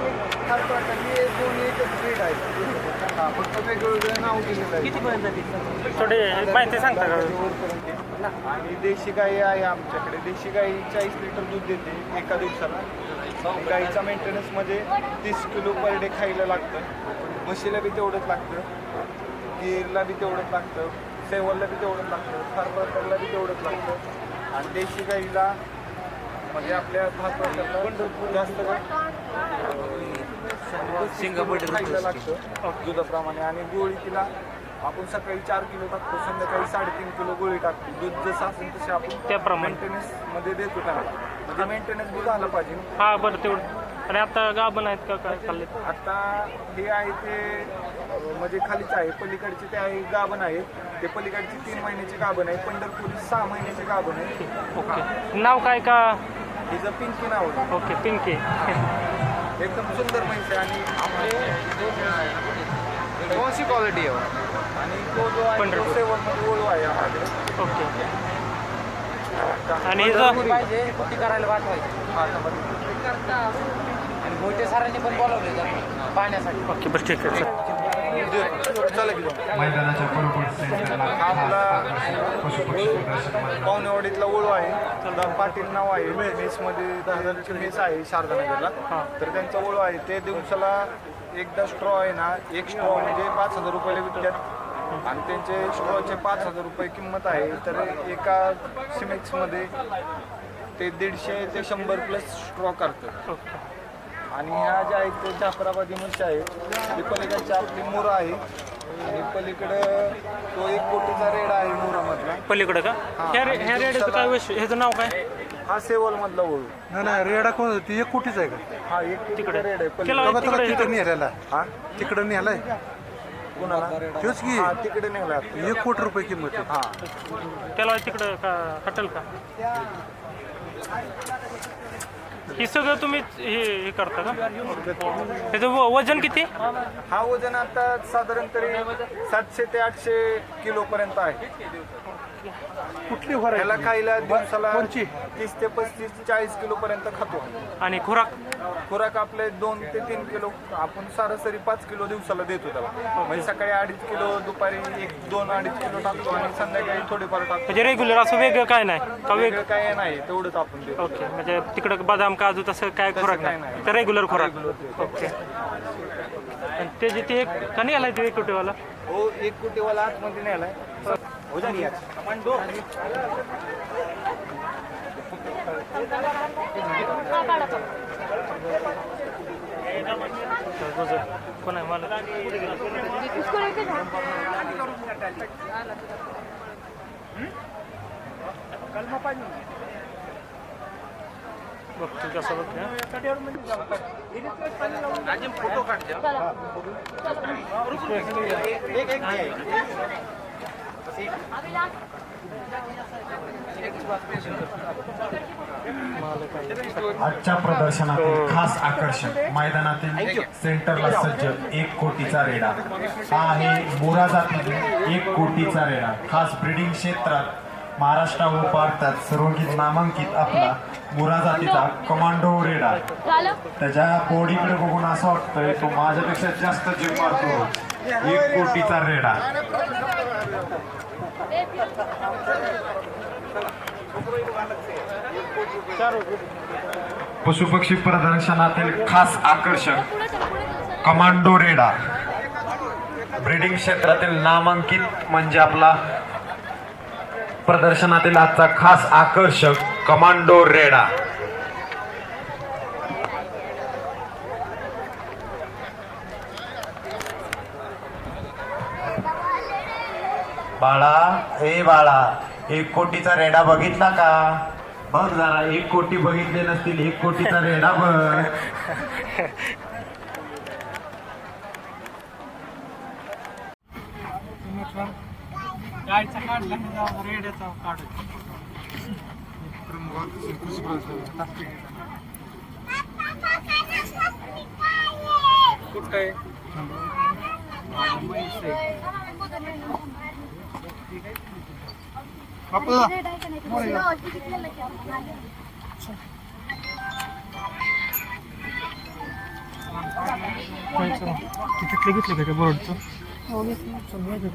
आणि खास दोन्ही एकच ब्रीड हा फक्त वेगवेगळं नाव दिलेलं आहे कितीपर्यंत जाते थोडे माहिती सांगता का? वरपर्यंत. आणि देशी गाई आहे आमच्याकडे. देशी गाई चाळीस लिटर दूध देते एका दिवसाला. गाईचा मेंटेनन्समध्ये म्हणजे तीस किलो पर डे खायला लागतं. म्हशीला बी तेवढंच लागतं. गीरला बी तेवढंच लागतं. सेवलला बी तेवढंच लागतं. फार्मरला बी तेवढंच लागतं. आणि देशी गाईला म्हणजे आपल्या फार्मरला जास्त खायला लागतं दुधाप्रमाणे. आणि गोळी तिला आपण सकाळी चार किलो टाकतो संध्याकाळी साडेतीन किलो गोळी टाकतो. दूध जसं असेल तसे आपण त्याप्रमाणे. मेंटेनन्समध्ये देतो त्याला. म्हणजे मेंटेनन्स बी झालं पाहिजे. हा बरं तेवढं. आणि आता गाभण आहेत का काय चालले आता हे आहे ते म्हणजे खालीच आहे पलीकडचे ते आहे गाभण आहे. ते पलीकडचे तीन महिन्याचे गाभण आहे पंढरपुरी सहा महिन्याचे गाभण आहे. ओके. नाव काय का? हिचं पिंकी नाव होतं ओके पिंकी. एकदम सुंदर म्हैस आहे आणि आपले कोणची क्वालिटी आहे? आणि तो जो आहे तो पंढरपूर. सेवनमध्ये ओळू आहे आपल्याकडे ओके. आणि हिचं? पाहिजे कुठे करायला पाठवायचे. हा, मोठे सरांनी पण बोलावले जरा पाहण्यासाठी. ओके बरं ठीक आहे. मैदानाच्या बरोबर आपला पावणेवाडीतला ओळू आहे. सरदार पाटील नाव आहे. मेसमध्ये दादरची मेस आहे शारदानगरला. तर त्यांचा ओळू आहे. ते दिवसाला एकदा स्ट्रॉ आहे ना एक स्ट्रॉ म्हणजे पाच हजार रुपयाला विकतात. आणि त्यांचे स्ट्रॉचे पाच हजार रुपये किंमत आहे. तर एका सिमेक्समध्ये ते दीडशे ते शंभर प्लस स्ट्रॉ करतात. ओके. आणि ह्या ज्या आहेत ते जाफराबादी म्हशी आहेत. ती पलीकडची आपली मोरा आहे. आणि पलीकडं तो एक कोटीचा रेड आहे मोरामधला. पलीकडं का? ह्या रे ह्या रेड्याचं काय वैशिष्ट्य? ह्याचं नाव काय? हा सेवल मधला ओळू नाही नाही रेडा कोण ती एक कोटीच आहे का? हा एक तिकडे. रेड आहे. पलीकडे. बघा तिकडे- तुला तिकडे हा तिकडे नेहलाय? कुणाला? तोच की. हा तिकडे नेला एक कोटी रुपये किंमत आहे. हा. त्याला तिकडं का हटल का? हे सगळं तुम्ही हे हे करता का? त्याचं व- वजन किती? हा वजन आता साधारण तरी सातशे ते आठशे किलो पर्यंत आहे. कुठली त्याला व्हरायटी खायला दिवसाला कोणची? तीस ते पस्तीस चाळीस किलो पर्यंत खातो आणि खुराक? खुराक आपले दोन ते तीन किलो. आपण सरासरी पाच किलो दिवसाला देतो त्याला. म्हणजे सकाळी अडीच किलो दुपारी एक दोन अडीच किलो टाकतो आणि संध्याकाळी थोडेफार टाकतो. म्हणजे रेग्युलर असं वेगळं काय नाही? का वेग वेगळं काय नाही तेवढंच आपण देतो. ओके म्हणजे तिकडं बदाम काजू तसं काय खुराक काय नाही? नाही. तर रेग्युलर खुराक. ते. ओके. आणि त्याची ते एक का नाही आलाय ते एक कुठेवाला हो एक कोटीवाला आतमध्ये नेलाय हो जा रे यार. कोण आहे मला उसको लेके आजच्या प्रदर्शनातील खास आकर्षण मैदानातील सेंटरला सज्ज एक कोटीचा रेडा. हा आहे मोरा जातीतील एक कोटीचा रेडा. खास ब्रिडिंग क्षेत्रात महाराष्ट्र व भारतात सर्वगीत नामांकित आपला मोरा जातीचा कमांडो रेडा. त्याच्या बॉडीकडे बघून असं वाटतंय तो माझ्यापेक्षा जास्त जीव मारतो एक कोटीचा रेडा. पशुपक्षी प्रदर्शनातील खास आकर्षण कमांडो रेडा. ब्रिडिंग क्षेत्रातील नामांकित म्हणजे आपला प्रदर्शनातील आजचा खास आकर्षक कमांडो रेडा. बाळा हे बाळा एक कोटीचा रेडा बघितला का बघ जरा एक कोटी बघितले नसतील एक कोटीचा रेडा बघ कुठं आहे जायचं तिकीटले घेतलं का काय बोर्डचं हो घेतलं